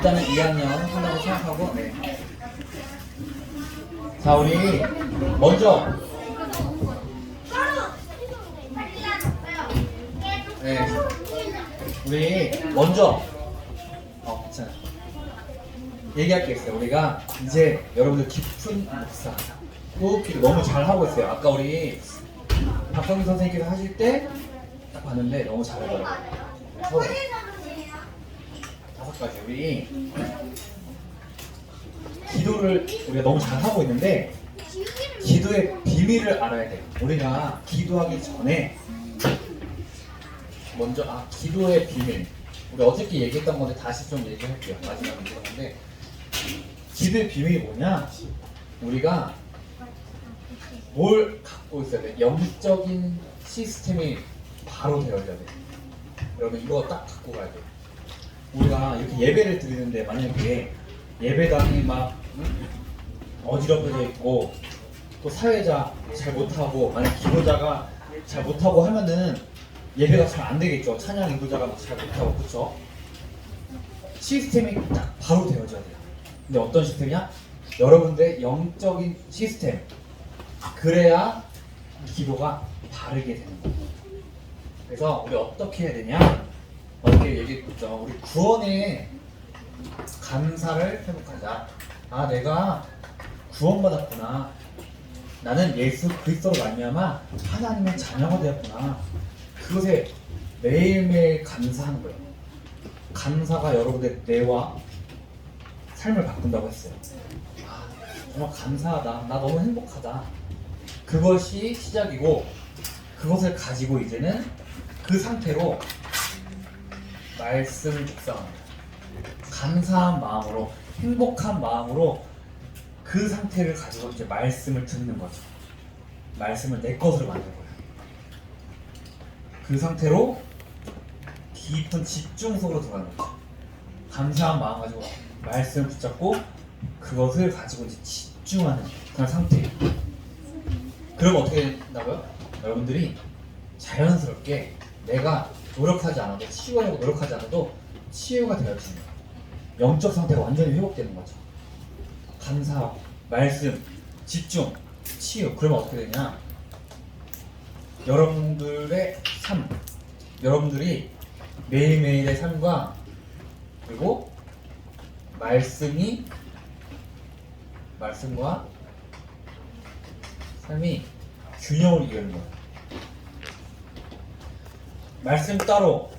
일단은 2학년 한다고 생각하고. 네. 자 우리 먼저. 네. 우리 먼저. 어 괜찮아. 얘기할 게 있어요. 우리가 이제 여러분들 깊은 목사 호흡기를 너무 잘 하고 있어요. 아까 우리 박성기 선생님께서 하실 때 딱 봤는데 너무 잘하더라고요 가지 우리 기도를 우리가 너무 잘 하고 있는데 기도의 비밀을 알아야 돼요. 우리가 기도하기 전에 먼저 아 기도의 비밀 우리 어저께 얘기했던 건데 다시 좀 얘기할게요. 마지막에 얘기했는데 기도의 비밀이 뭐냐? 우리가 뭘 갖고 있어야 돼? 영적인 시스템이 바로 되어야 돼. 여러분 이거 딱 갖고 가야 돼. 우리가 이렇게 예배를 드리는데 만약에 예배당이 막 응? 어지럽혀져 있고 또 사회자 잘 못하고 만약 기도자가 잘 못하고 하면은 예배가 잘 안 되겠죠. 찬양 인도자가 막 잘 못하고 그쵸? 시스템이 딱 바로 되어져야 돼요. 근데 어떤 시스템이야? 여러분들의 영적인 시스템. 그래야 기도가 바르게 되는 거예요. 그래서 우리 어떻게 해야 되냐 어떻게 얘기했죠 우리 구원의 감사를 회복하자. 아 내가 구원받았구나. 나는 예수 그리스도로 말미암아 하나님의 자녀가 되었구나. 그것에 매일매일 감사하는 거예요. 감사가 여러분의 뇌와 삶을 바꾼다고 했어요. 아, 정말 감사하다. 나 너무 행복하다. 그것이 시작이고 그것을 가지고 이제는 그 상태로 말씀을 묵상합니다. 감사한 마음으로 행복한 마음으로 그 상태를 가지고 이제 말씀을 듣는 거죠. 말씀을 내 것으로 만든 거예요. 그 상태로 깊은 집중 속으로 들어가는 거죠. 감사한 마음 가지고 말씀을 붙잡고 그것을 가지고 이제 집중하는 그런 상태. 그럼 어떻게 된다고요? 여러분들이 자연스럽게 내가 노력하지 않아도 치유하려고 노력하지 않아도 치유가 거예요. 영적 상태가 완전히 회복되는 거죠. 감사, 말씀, 집중, 치유. 그러면 어떻게 되냐? 여러분들의 삶, 여러분들이 매일매일의 삶과 그리고 말씀이 말씀과 삶이 균형을 이루는 거예요. 말씀 따로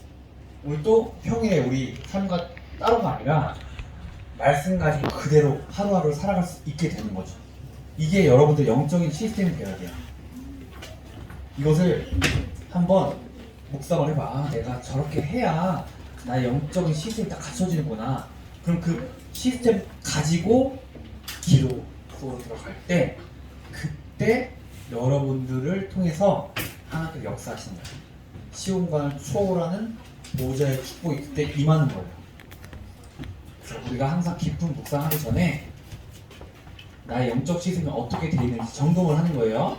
우리 또 평일에 우리 삶과 따로가 아니라 말씀 가지고 그대로 하루하루 살아갈 수 있게 되는 거죠. 이게 여러분들 영적인 시스템이 되어야 돼요. 이것을 한번 묵상을 해봐. 아, 내가 저렇게 해야 나의 영적인 시스템이 딱 갖춰지는구나. 그럼 그 시스템 가지고 기도 속으로 들어갈 때 그때 여러분들을 통해서 역사하시는 거예요. 시온관을 초월하는 보좌의 축복이 그때 임하는 거예요. 그래서 우리가 항상 깊은 묵상하기 전에 나의 영적 시스템이 어떻게 되어 있는지 점검을 하는 거예요.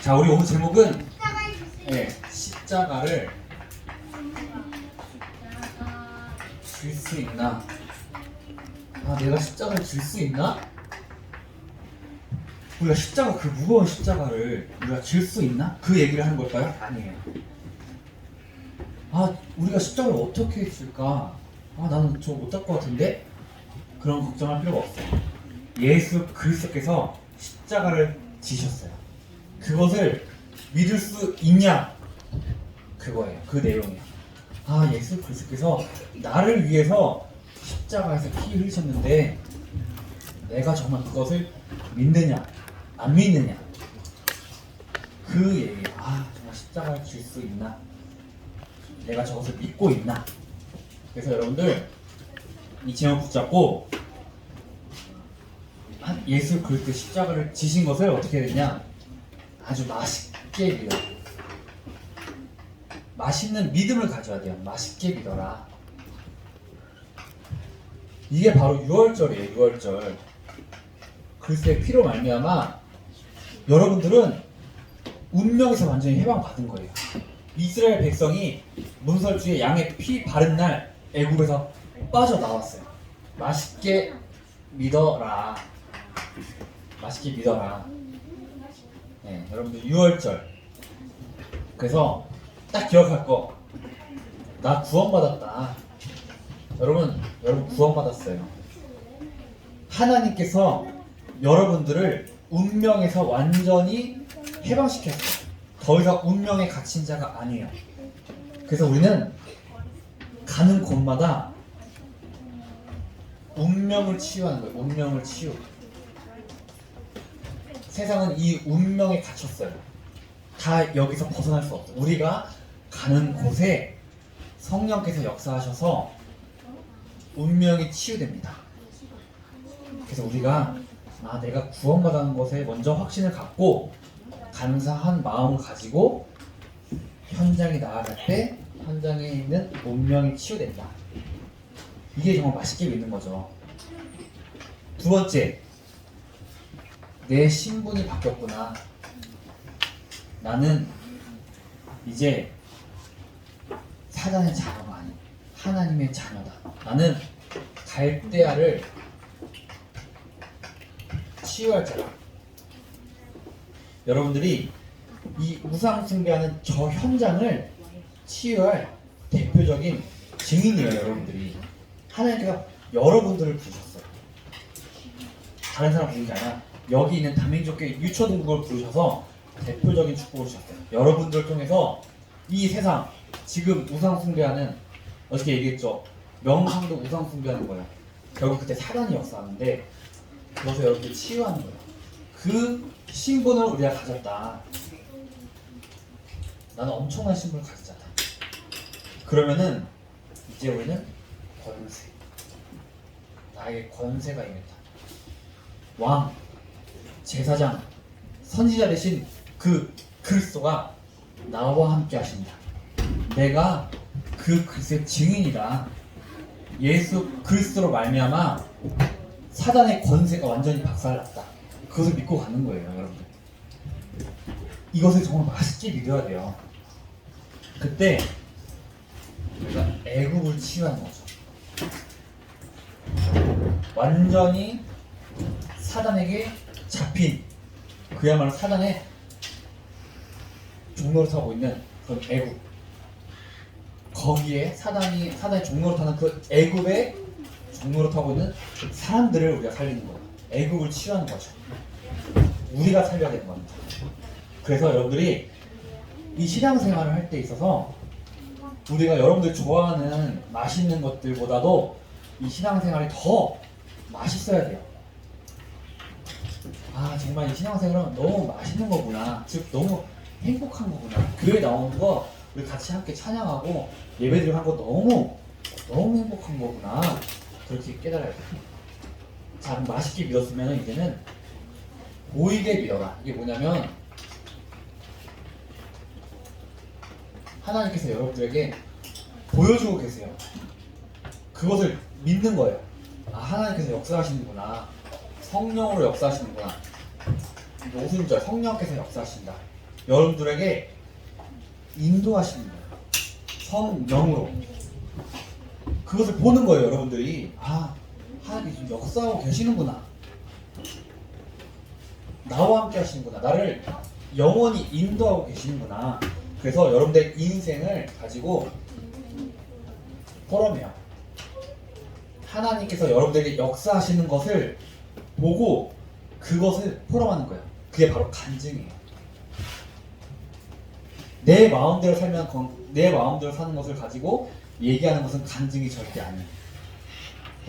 자, 우리 오늘 제목은 네, 십자가를 질수 있나? 아, 내가 십자가를 질수 있나? 우리가 십자가 그 무거운 십자가를 우리가 질 수 있나? 그 얘기를 하는 걸까요? 아니에요. 아, 우리가 십자가를 어떻게 했을까? 아, 나는 저 못할 것 같은데? 그런 걱정할 필요가 없어요. 예수 그리스도께서 십자가를 지셨어요. 그것을 믿을 수 있냐? 그거예요. 그 내용이에요. 아, 예수 그리스도께서 나를 위해서 십자가에서 피 흘리셨는데 내가 정말 그것을 믿느냐? 안 믿느냐? 그 얘기예요. 아, 정말 십자가를 질 수 있나? 내가 저것을 믿고 있나? 그래서 여러분들 이 제목 붙잡고 한 예수 그리스도 십자가를 지신 것을 어떻게 해야 되냐? 아주 맛있게 믿어. 맛있는 믿음을 가져야 돼요. 맛있게 믿어라. 이게 바로 6월절이에요. 6월절. 그리스도의 피로 말미암아 여러분들은 운명에서 완전히 해방받은 거예요. 이스라엘 백성이 문설주에 양의 피 바른 날 애굽에서 빠져나왔어요. 맛있게 믿어라. 맛있게 믿어라. 네, 여러분들 6월절. 그래서 딱 기억할 거. 나 구원받았다. 여러분, 여러분 구원받았어요. 하나님께서 여러분들을 운명에서 완전히 해방시켰어요. 더 이상 운명에 갇힌 자가 아니에요. 그래서 우리는 가는 곳마다 운명을 치유하는 거예요. 운명을 치유. 세상은 이 운명에 갇혔어요. 다 여기서 벗어날 수 없어요. 우리가 가는 곳에 성령께서 역사하셔서 운명이 치유됩니다. 그래서 우리가 아 내가 구원받은 것에 먼저 확신을 갖고 감사한 마음을 가지고 현장에 나아갈 때 현장에 있는 운명이 치유된다. 이게 정말 맛있게 믿는 거죠. 두 번째, 내 신분이 바뀌었구나. 나는 이제 사단의 자녀가 아닌 하나님의 자녀다. 나는 갈대아를 치유할 자다. 여러분들이 이 우상 숭배하는 저 현장을 치유할 대표적인 증인이에요, 여러분들이. 하나님께서 여러분들을 부르셨어요. 다른 사람 부르지 않아. 여기 있는 다민족교회 유초 등국을 부르셔서 대표적인 축복을 주셨어요. 여러분들 통해서 이 세상 지금 우상 숭배하는 어떻게 얘기했죠? 명상도 우상 숭배하는 거예요. 결국 그때 사단이 역사하는데 그것을 여러분들 치유하는 거예요. 그 신분을 우리가 가졌다. 나는 엄청난 신분을 가졌다. 그러면은 이제 우리는 권세. 나에게 권세가 임했다. 왕, 제사장, 선지자 대신 그 그리스도가 나와 함께 하신다. 내가 그 그리스도의 증인이다. 예수 그리스도로 말미암아 사단의 권세가 완전히 박살났다. 그것을 믿고 가는 거예요, 여러분들. 이것을 정말 맛있게 믿어야 돼요. 그때 우리가 애국을 치유하는 거죠. 완전히 사단에게 잡힌 그야말로 사단의 종로를 타고 있는 그런 애국 거기에 사단이 사단의 종로를 타는 그 애국의 종로를 타고 있는 사람들을 우리가 살리는 거예요. 애국을 치유하는 거죠. 우리가 살려야 되는 겁니다. 그래서 여러분들이 이 신앙생활을 할 때 있어서 우리가 여러분들 좋아하는 맛있는 것들보다도 이 신앙생활이 더 맛있어야 돼요. 아 정말 이 신앙생활은 너무 맛있는 거구나. 즉 너무 행복한 거구나. 교회 나오는 거 우리 같이 함께 찬양하고 예배드리고 한거 너무 너무 행복한 거구나. 그렇게 깨달아야 돼요. 자 그럼 맛있게 믿었으면 이제는 보이게 믿어라. 이게 뭐냐면 하나님께서 여러분들에게 보여주고 계세요. 그것을 믿는 거예요. 아, 하나님께서 역사하시는구나. 성령으로 역사하시는구나. 오순절 성령께서 역사하신다. 여러분들에게 인도하시는 거예요. 성령으로. 그것을 보는 거예요, 여러분들이. 아, 하나님이 지금 역사하고 계시는구나. 나와 함께 하시는구나. 나를 영원히 인도하고 계시는구나. 그래서 여러분들 인생을 가지고 포럼이야. 하나님께서 여러분들에게 역사하시는 것을 보고 그것을 포럼하는 거예요. 그게 바로 간증이에요. 내 마음대로 살면 건- 내 마음대로 사는 것을 가지고 얘기하는 것은 간증이 절대 아니에요.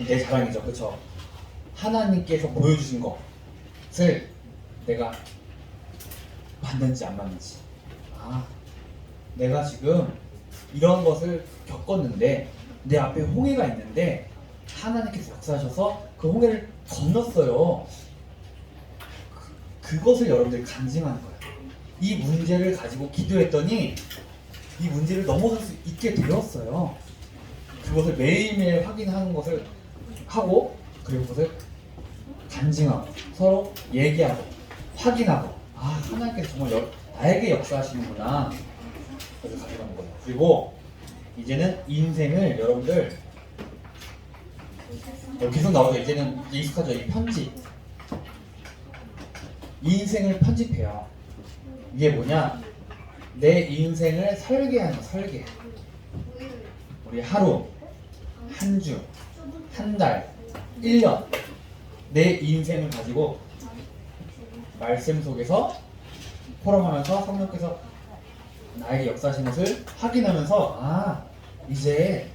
내 자랑이죠, 그렇죠? 하나님께서 보여주신 것을 내가 받는지 안 받는지. 아, 내가 지금 이런 것을 겪었는데 내 앞에 홍해가 있는데 하나님께서 역사하셔서 그 홍해를 건넜어요. 그, 그것을 여러분들이 간증하는 거예요. 이 문제를 가지고 기도했더니 이 문제를 넘어설 수 있게 되었어요. 그것을 매일매일 확인하는 것을 하고 그리고 그것을 간증하고 서로 얘기하고 확인하고 아 하나님께서 정말 여- 나에게 역사하시는구나 그래서 가져가는 거예요. 그리고 이제는 인생을 여러분들 어, 계속 나오죠. 이제는 이제 익숙하죠. 이 편집. 이 인생을 편집해요. 이게 뭐냐? 내 인생을 설계하는 거, 설계. 우리 하루, 한 주, 한 달, 1년. 내 인생을 가지고 말씀 속에서 포럼하면서 성령께서 나에게 역사하신 것을 확인하면서 아 이제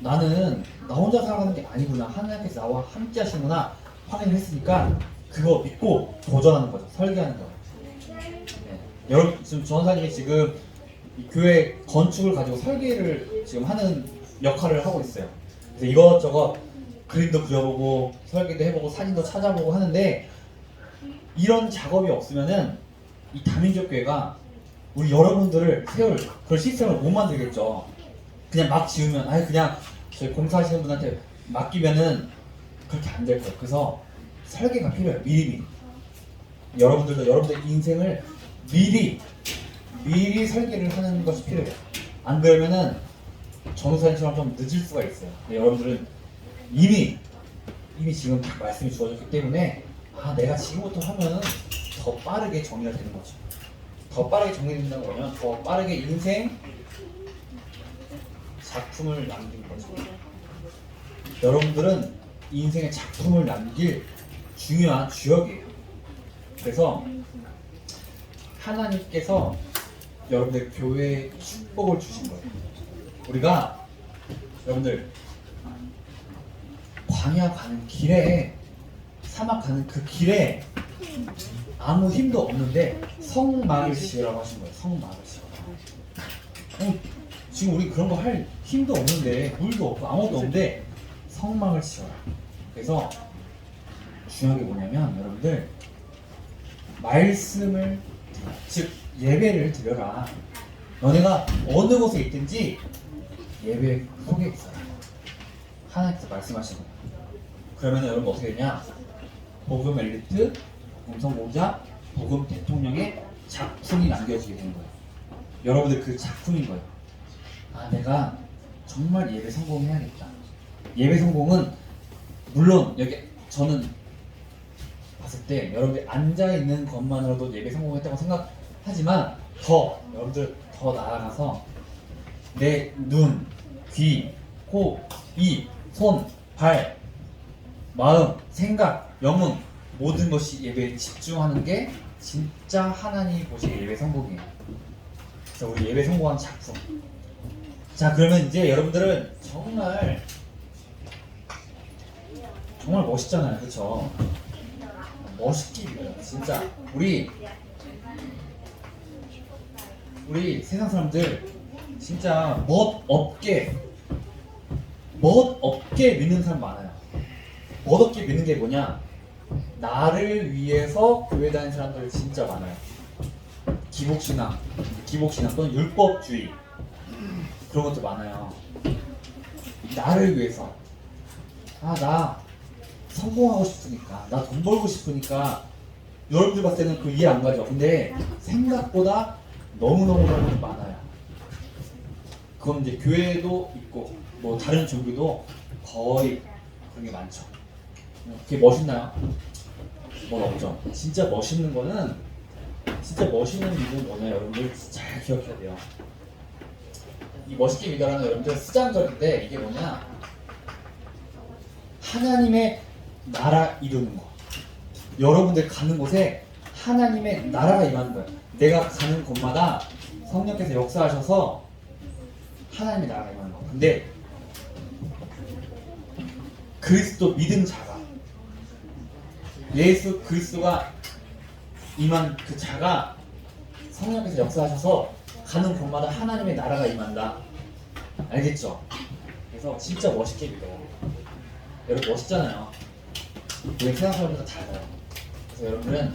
나는 나 혼자 살아가는 게 아니구나 하나님께서 나와 함께 하시구나 확인을 했으니까 그거 믿고 도전하는 거죠 설계하는 거죠 네. 여러분 지금 전사님이 지금 이 교회 건축을 가지고 설계를 지금 하는 역할을 하고 있어요 그래서 이것저것 그림도 그려보고 설계도 해보고 사진도 찾아보고 하는데 이런 작업이 없으면은 이 다민족 교회가 우리 여러분들을 세울 그런 시스템을 못 만들겠죠. 그냥 막 지으면 아니 그냥 저희 공사하시는 분한테 맡기면은 그렇게 안 될 거예요. 그래서 설계가 필요해요. 미리 미리. 여러분들도 여러분들 인생을 미리 미리 설계를 하는 것이 필요해요. 안 그러면은 정사님처럼 좀 늦을 수가 있어요. 근데 여러분들은 이미 이미 지금 딱 말씀이 주어졌기 때문에 아 내가 지금부터 하면은 더 빠르게 정리가 되는 거죠. 더 빠르게 정리된다는 거면 더 빠르게 인생 작품을 남기는 거죠. 여러분들은 인생의 작품을 남길 중요한 주역이에요. 그래서 하나님께서 여러분들 교회에 축복을 주신 거예요. 우리가 여러분들 광야 가는 길에 사막 가는 그 길에 아무 힘도 없는데 성막을 지으라고 하신 거예요. 성막을 지어라. 어, 지금 우리 그런 거 할 힘도 없는데 물도 없고 아무것도 없는데 성막을 지어라. 그래서 중요한 게 뭐냐면 여러분들 말씀을. 즉 예배를 드려라. 너네가 어느 곳에 있든지 예배 속에 있어라. 하나님께서 말씀하신 거예요. 그러면 여러분 어떻게 되냐? 복음 엘리트, 음성 모자, 복음 대통령의 작품이 남겨지게 된 거예요. 여러분들 그 작품인 거예요. 아, 내가 정말 예배 성공해야겠다. 예배 성공은 물론 여기 저는 봤을 때 여러분들 앉아 있는 것만으로도 예배 성공했다고 생각하지만 더 여러분들 더 나아가서 내 눈, 귀, 코, 이, 손, 발, 마음, 생각, 영혼 모든 것이 예배에 집중하는 게 진짜 하나님이 보시기에 예배 성공이에요. 그래서 우리 예배 성공한 작품. 자 그러면 이제 여러분들은 정말 정말 멋있잖아요, 그렇죠? 멋있게 입어요, 진짜. 우리 우리 세상 사람들 진짜 멋 없게 멋 없게 믿는 사람 많아요. 멋 없게 믿는 게 뭐냐? 나를 위해서 교회 다니는 사람들 진짜 많아요. 기복신앙, 기복신앙 또는 율법주의 그런 것도 많아요. 나를 위해서 아 나 성공하고 싶으니까 나 돈 벌고 싶으니까 여러분들 봤을 때는 그 이해 안 가죠. 근데 생각보다 너무너무 너무 많아요. 그건 이제 교회도 있고 뭐 다른 종교도 거의 그런 게 많죠. 그게 멋있나요? 뭐 없죠. 진짜 멋있는 거는 진짜 멋있는 믿음 뭐냐 여러분들 잘 기억해야 돼요. 이 멋있게 믿어라는 여러분들 쓰장절인데 이게 뭐냐 하나님의 나라 이루는 거. 여러분들 가는 곳에 하나님의 나라가 임하는 거예요. 내가 가는 곳마다 성령께서 역사하셔서 하나님의 나라가 임하는 거. 근데 그리스도 믿은 자가 예수 그리스도가 임한 그 자가 성령께서 역사하셔서 가는 곳마다 하나님의 나라가 임한다. 알겠죠? 그래서 진짜 멋있게 믿어요. 여러분 멋있잖아요. 우리 세상 사람들과 달라요. 그래서 여러분들은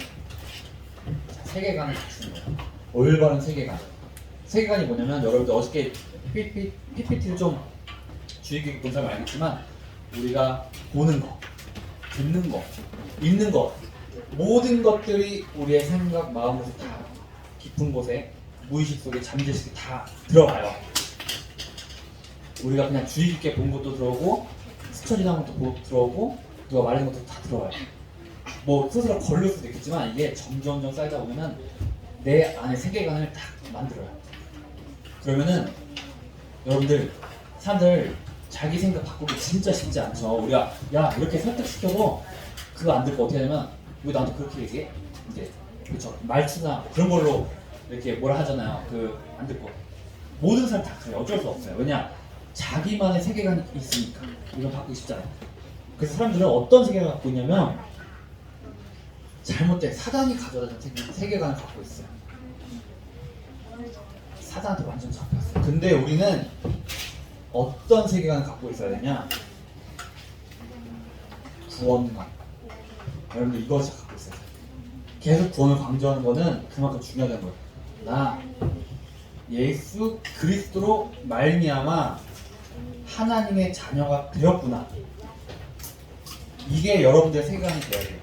세계관을 갖추는 거예요. 올바른 세계관. 세계관이 뭐냐면 여러분들 어저께 PPT, PPT를 좀 주의 깊게 본 사람 알겠지만 우리가 보는 거, 듣는 거, 읽는 거 모든 것들이 우리의 생각, 마음으로 다 깊은 곳에 무의식 속에 잠재식에 다 들어가요. 우리가 그냥 주의 깊게 본 것도 들어오고 처지한 것도 보- 들어오고 누가 말린 것도 다 들어와요. 뭐 스스로 걸릴 수도 있겠지만 이게 점점점 쌓이다 보면은 내 안에 세계관을 딱 만들어요. 그러면은 여러분들 사람들 자기 생각 바꾸기 진짜 쉽지 않죠. 우리가 야 이렇게 설득시켜도 그거 안 듣고 어떻게 하냐면 왜 나한테 그렇게 얘기해? 이제 그쵸 말투나 그런 걸로 이렇게 뭐라 하잖아요. 그안 듣고 모든 사람 다 그래요. 어쩔 수 없어요. 왜냐 자기만의 세계관이 있으니까 이건 바꾸기 쉽잖아요. 그래서 사람들은 어떤 세계관을 갖고 있냐면 잘못된 사단이 가져다 준 세계- 세계관을 갖고 있어요. 사단한테 완전 잡혔어요. 근데 우리는 어떤 세계관을 갖고 있어야 되냐? 구원관. 여러분들 이거 진짜 갖고 있어야 돼요. 계속 구원을 강조하는 거는 그만큼 중요하다는 거예요. 나 예수 그리스도로 말미암아 하나님의 자녀가 되었구나. 이게 여러분들의 세계관이 되어야 돼요.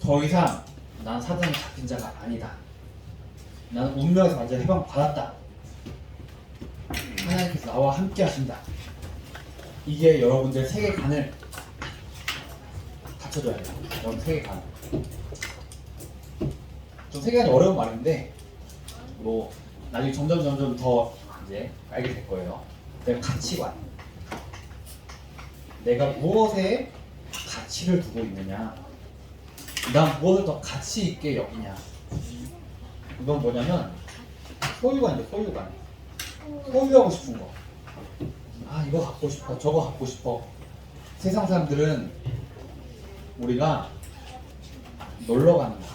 더 이상 난 사단에 잡힌 자가 아니다. 나는 운명에서 완전 해방 받았다. 하나님께서 나와 함께 하신다. 이게 여러분들 세계관을 갖춰줘야 돼요. 여러분 세계관. 좀 세계관이 어려운 말인데 뭐 나중에 점점 점점 더 이제 알게 될 거예요. 내 가치관. 내가 무엇에 가치를 두고 있느냐. 난 무엇을 더 가치 있게 여기냐. 이건 뭐냐면 소유관이죠 소유관. 소유하고 싶은 거. 아 이거 갖고 싶어 저거 갖고 싶어. 세상 사람들은 우리가 놀러 가는 거.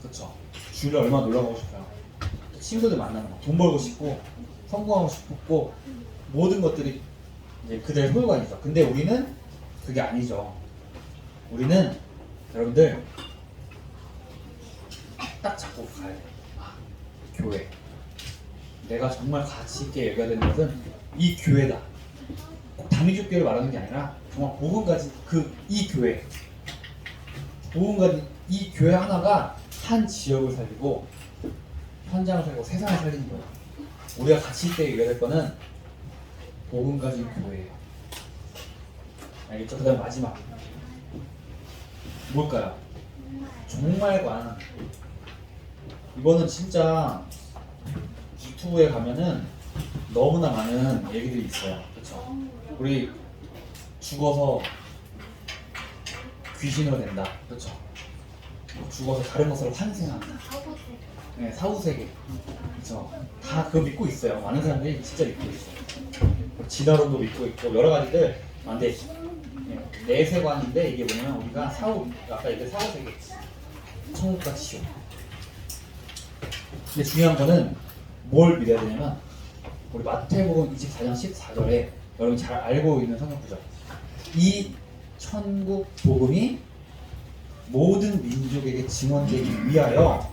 그쵸. 주일에 얼마나 놀러 가고 싶어요. 친구들 만나는 거. 돈 벌고 싶고 성공하고 싶고 모든 것들이 이제 그들의 소유관이죠. 근데 우리는 그게 아니죠. 우리는 여러분들 딱 잡고 가야 돼. 아, 교회. 내가 정말 가치 있게 여겨야 되는 것은 이 교회다. 꼭 당리족 교회를 말하는 게 아니라 정말 복음 가진 그 이 교회. 복음 가진 이 교회 하나가 한 지역을 살리고 현장을 살리고 세상을 살리는 거예요. 우리가 가치 있게 여겨야 될 거는 복음 가진 교회예요. 알겠죠? 그 다음 마지막. 뭘까요? 종말관. 이거는 진짜 유튜브에 가면은 너무나 많은 얘기들이 있어요. 그렇죠? 우리 죽어서 귀신으로 된다. 그렇죠? 죽어서 다른 것으로 환생한다. 네, 사후세계. 그렇죠? 다 그거 믿고 있어요. 많은 사람들이 진짜 믿고 있어요. 진화론도 믿고 있고 여러 가지들 많은데 네, 내세관인데 이게 뭐냐면 우리가 사후 아까 얘기한 사후세계 천국과 지옥. 근데 중요한 거는 뭘 믿어야 되냐면 우리 마태복음 24장 14절에 여러분 잘 알고 있는 성경 구절. 이 천국 복음이 모든 민족에게 증언되기 위하여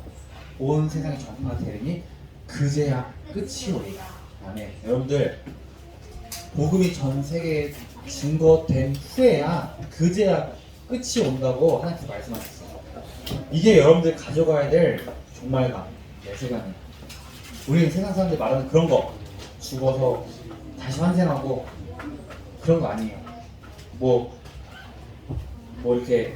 온 세상에 전파되리니 그제야 끝이 오리라. 아멘. 여러분들 복음이 전 세계에 증거된 후에야 그제야 끝이 온다고 하나님께서 말씀하셨어요. 이게 여러분들 가져가야 될 종말감, 내세관이에요. 우리는 세상 사람들 말하는 그런 거 죽어서 다시 환생하고 그런 거 아니에요. 뭐, 뭐 이렇게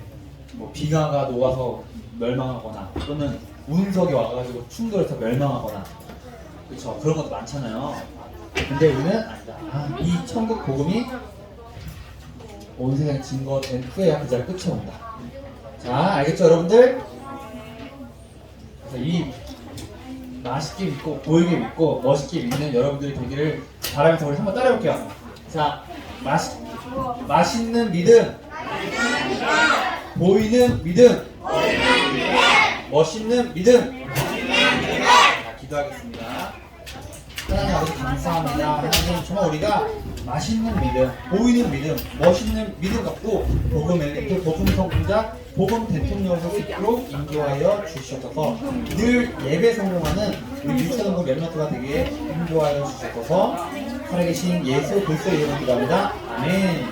뭐 빙하가 녹아서 멸망하거나 또는 운석이 와가지고 충돌해서 멸망하거나 그렇죠 그런 것도 많잖아요. 근데 우리는 아니다. 아, 이 천국 복음이 온 세상에 증거된 후에야 그자 끝이 온다. 자 알겠죠 여러분들? 그래서 이 맛있게 믿고 보이게 믿고 멋있게 믿는 여러분들이 되기를 바라면서 우리 한번 따라해볼게요. 자, 맛 맛있는 믿음, 보이는 믿음, 멋있는 믿음. 자, 기도하겠습니다. 하나님 아버지 감사합니다. 하나님 정말 우리가 맛있는 믿음, 보이는 믿음, 멋있는 믿음 갖고 복음 엘리트, 복음 성공자, 복음 있도록 인도하여 주시옵소서. 늘 예배 성공하는 우리 유치원부 랩런트가 되게 인도하여 주시옵소서. 살아계신 예수 그리스도 이름으로 기도합니다. 아멘.